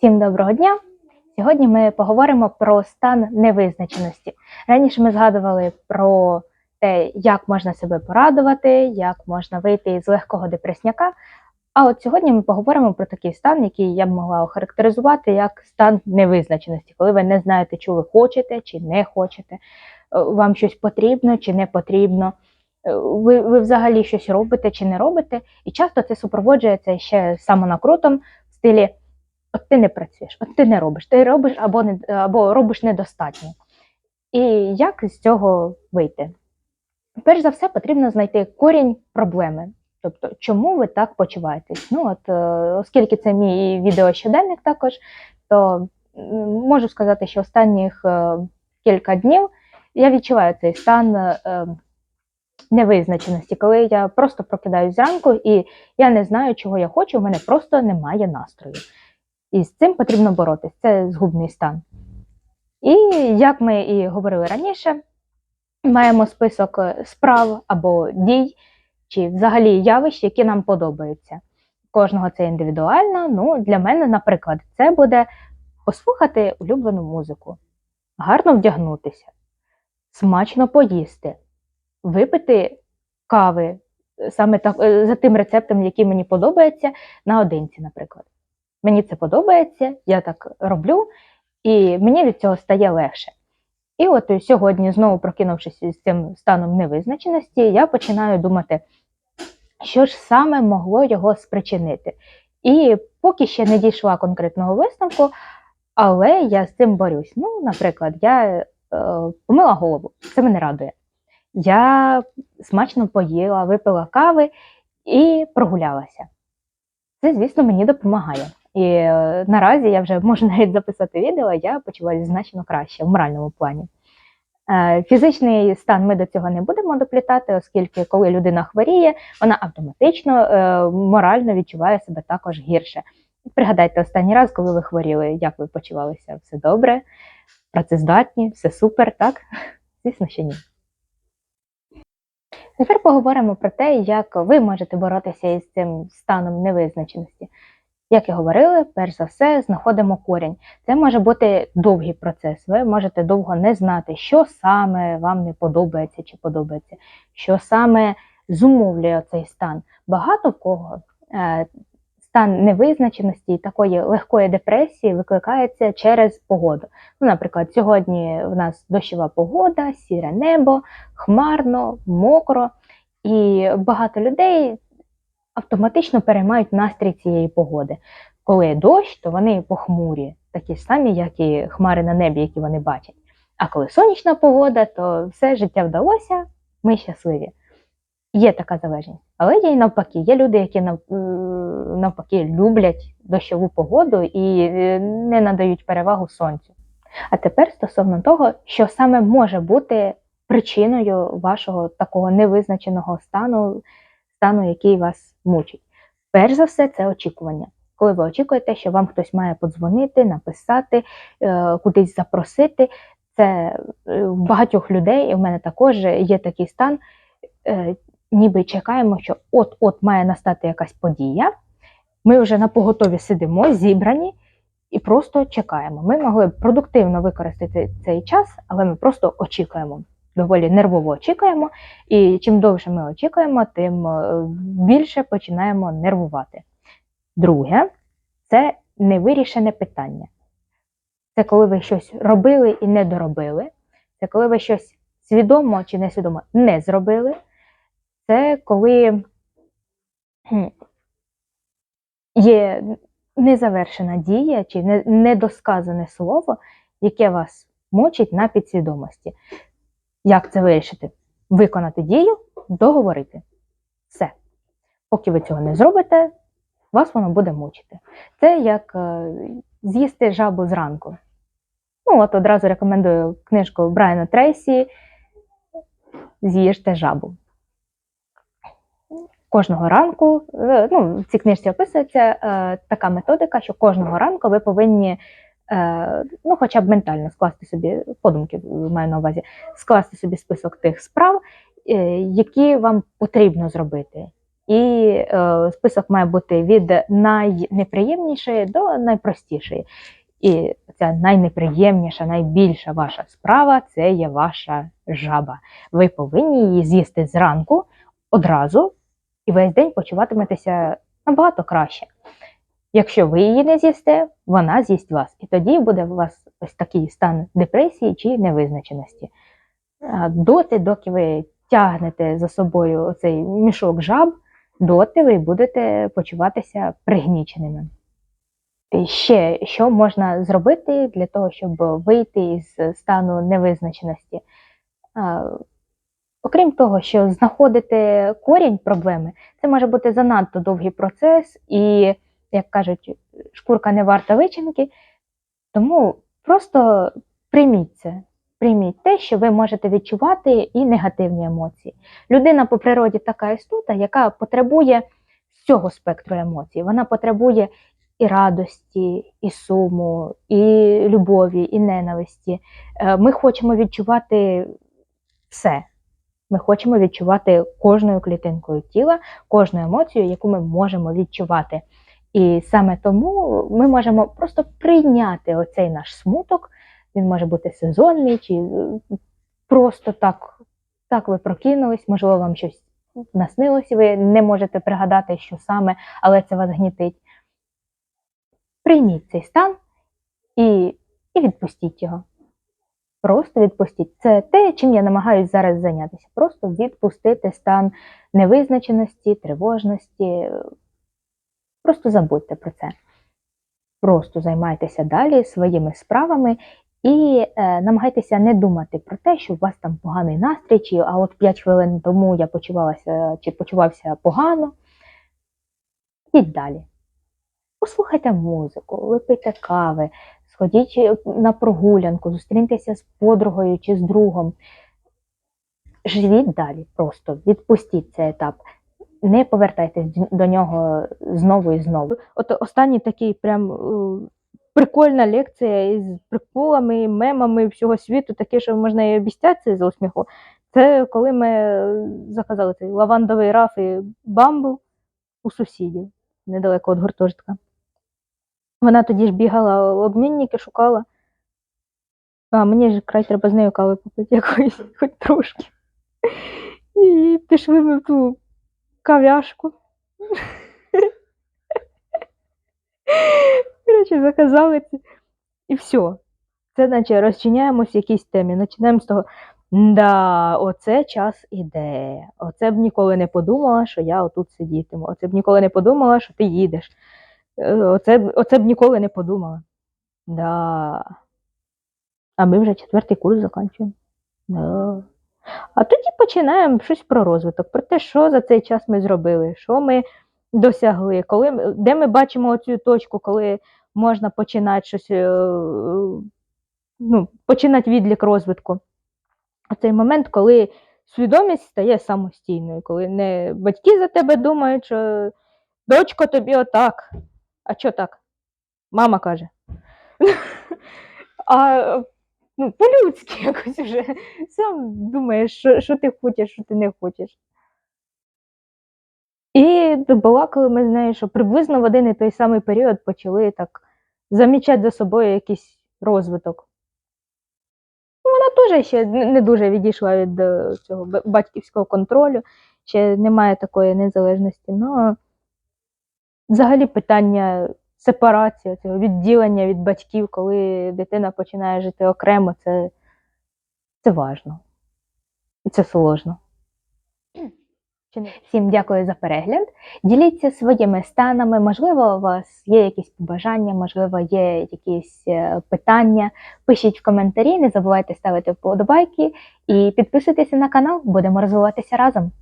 Всім доброго дня! Сьогодні ми поговоримо про стан невизначеності. Раніше ми згадували про те, як можна себе порадувати, як можна вийти з легкого депресняка. А от сьогодні ми поговоримо про такий стан, який я б могла охарактеризувати як стан невизначеності, коли ви не знаєте, що ви хочете чи не хочете, е, вам щось потрібно чи не потрібно. е, Ви, ви взагалі щось робите чи не робите, і часто це супроводжується ще самонакрутом в стилі от ти не працюєш, от ти не робиш, ти робиш або не або робиш недостатньо. І як з цього вийти? Перш за все, потрібно знайти корінь проблеми. Тобто, чому ви так почуваєтесь? Ну, от, е, оскільки це мій відеощоденник також, то можу сказати, що останніх е, кілька днів я відчуваю цей стан е, невизначеності, коли я просто прокидаюсь зранку і я не знаю, чого я хочу, в мене просто немає настрою. І з цим потрібно боротися. Це згубний стан. І як ми і говорили раніше, маємо список е, справ або дій, чи взагалі явищ, які нам подобаються. Кожного це індивідуально. Ну, для мене, наприклад, це буде послухати улюблену музику, гарно вдягнутися, смачно поїсти, випити кави е, саме так, е, за тим рецептом, який мені подобається, наодинці, наприклад. Мені це подобається, я так роблю, і мені від цього стає легше. І от сьогодні, знову прокинувшись з цим станом невизначеності, я починаю думати, що ж саме могло його спричинити. І поки ще не дійшла конкретного висновку, але я з цим борюсь. Ну, наприклад, я е, помила голову, це мене радує. Я смачно поїла, випила кави і прогулялася. Це, звісно, мені допомагає. І е, наразі я вже можу навіть записати відео, я почуваюся значно краще в моральному плані. Е, Фізичний стан ми до цього не будемо доплітати, оскільки коли людина хворіє, вона автоматично е, морально відчуває себе також гірше. Пригадайте останній раз, коли ви хворіли, як ви почувалися? Все добре, працездатні, все супер, так? Звісно, що ні. Тепер поговоримо про те, як ви можете боротися із цим станом невизначеності. Як і говорили, перш за все знаходимо корінь. Це може бути довгий процес. Ви можете довго не знати, що саме вам не подобається чи подобається, що саме зумовлює цей стан. Багато в кого е, стан невизначеності і такої легкої депресії викликається через погоду. Ну, наприклад, сьогодні в нас дощова погода, сіре небо, хмарно, мокро, і багато людей автоматично переймають настрій цієї погоди. Коли дощ, то вони похмурі, такі ж самі, як і хмари на небі, які вони бачать. А коли сонячна погода, то все життя вдалося, ми щасливі. Є така залежність. Але є і навпаки, є люди, які е, навпаки люблять дощову погоду і е, не надають перевагу сонцю. А тепер стосовно того, що саме може бути причиною вашого такого невизначеного стану, стану, який вас мучить. Перш за все, це очікування. Коли ви очікуєте, що вам хтось має подзвонити, написати, е, кудись запросити, це е, в багатьох людей, і в мене також є такий стан, е, ніби чекаємо, що от-от має настати якась подія. Ми вже на поготові сидимо, зібрані і просто чекаємо. Ми могли б продуктивно використати цей час, але ми просто очікуємо. Доволі нервово очікуємо, і чим довше ми очікуємо, тим е, більше починаємо нервувати. Друге, це невирішене питання. Це коли ви щось робили і не доробили. Це коли ви щось свідомо чи несвідомо не зробили. Це коли є незавершена дія чи недосказане слово, яке вас мочить на підсвідомості. Як це вирішити? Виконати дію, договорити. Все. Поки ви цього не зробите, вас воно буде мучити. Це як е, з'їсти жабу зранку. Ну, от одразу рекомендую книжку Брайана Трейсі З'їжте жабу. Кожного ранку, е, ну, в цій книжці описується е, така методика, що кожного ранку ви повинні ну, хоча б ментально скласти собі, подумки маю на увазі, скласти собі список тих справ, е, які вам потрібно зробити. і е, список має бути від найнеприємнішої до найпростішої. І ця найнеприємніша, найбільша ваша справа це є ваша жаба. Ви повинні її з'їсти зранку одразу, і весь день почуватиметеся набагато краще. Якщо ви її не з'їсте, вона з'їсть вас. І тоді буде у вас ось такий стан депресії чи невизначеності. Доти, доки ви тягнете за собою оцей мішок жаб, доти ви будете почуватися пригніченими. Ще що можна зробити для того, щоб вийти із стану невизначеності? Окрім того, що знаходити корінь проблеми, це може бути занадто довгий процес, і, як кажуть, шкурка не варта вичинки. Тому просто прийміть це. Прийміть те, що ви можете відчувати, і негативні емоції. Людина по природі така істота, яка потребує всього спектру емоцій. Вона потребує і радості, і суму, і любові, і ненависті. Е, Ми хочемо відчувати все. Ми хочемо відчувати кожною клітинкою тіла, кожну емоцію, яку ми можемо відчувати. І саме тому ми можемо просто прийняти оцей наш смуток. Він може бути сезонний, чи е, просто так, так ви прокинулись, можливо, вам щось наснилось, і ви не можете пригадати, що саме, але це вас гнітить. Прийміть цей стан і, і відпустіть його. Просто відпустіть. Це те, чим я намагаюся зараз зайнятися. Просто відпустити стан невизначеності, тривожності. Просто забудьте про це. Просто займайтеся далі своїми справами і е, намагайтеся не думати про те, що у вас там поганий настрій, чи а от 5 хвилин тому я почувалася чи почувався погано. Ідіть далі. Послухайте музику, випийте кави, сходіть е, на прогулянку, зустріньтеся з подругою чи з другом. Живіть далі, просто відпустіть цей етап. Не повертайтесь до нього знову і знову. От останній такий прям е, прикольна лекція із приколами, мемами всього світу, таке, що можна і обіцяти за усміху. Це коли ми заказали цей лавандовий раф і бамбл у сусідів недалеко від гуртожитка. Вона тоді ж бігала обмінники, шукала. А мені ж край треба з нею кави попити якоїсь, хоч трошки. І пішли ми в ту кав'яшку. Коротше, заказали це. І все. Це наче розчиняємось в якійсь темі. Починаємо з того. Да, оце час іде. Оце б ніколи не подумала, що я отут сидітиму. Оце б ніколи не подумала, що ти їдеш. Е, Оце, б- оце б ніколи не подумала. Да. А ми вже четвертий курс закінчуємо. Да. А тоді починаємо щось про розвиток, про те, що за цей час ми зробили, що ми досягли, коли, де ми бачимо оцю точку, коли можна починати щось, е, ну, починати відлік розвитку. Оцей момент, коли свідомість стає самостійною, коли не батьки за тебе думають, що дочко тобі отак. А що так? Мама каже. А ну, по-людськи якось вже сам думаєш, що, що ти хочеш, що ти не хочеш. І балакали ми з нею, що приблизно в один і той самий період почали так замічати за собою якийсь розвиток. Вона теж ще не дуже відійшла від е, цього батьківського контролю, ще немає такої незалежності. Ну, взагалі питання сепарації, цього відділення від батьків, коли дитина починає жити окремо, це, це важно. І це сложно. Всім дякую за перегляд. Діліться своїми станами. Можливо, у вас є якісь побажання, можливо, є якісь е, питання. Пишіть в коментарі, не забувайте ставити вподобайки і підписуйтеся на канал, будемо розвиватися разом.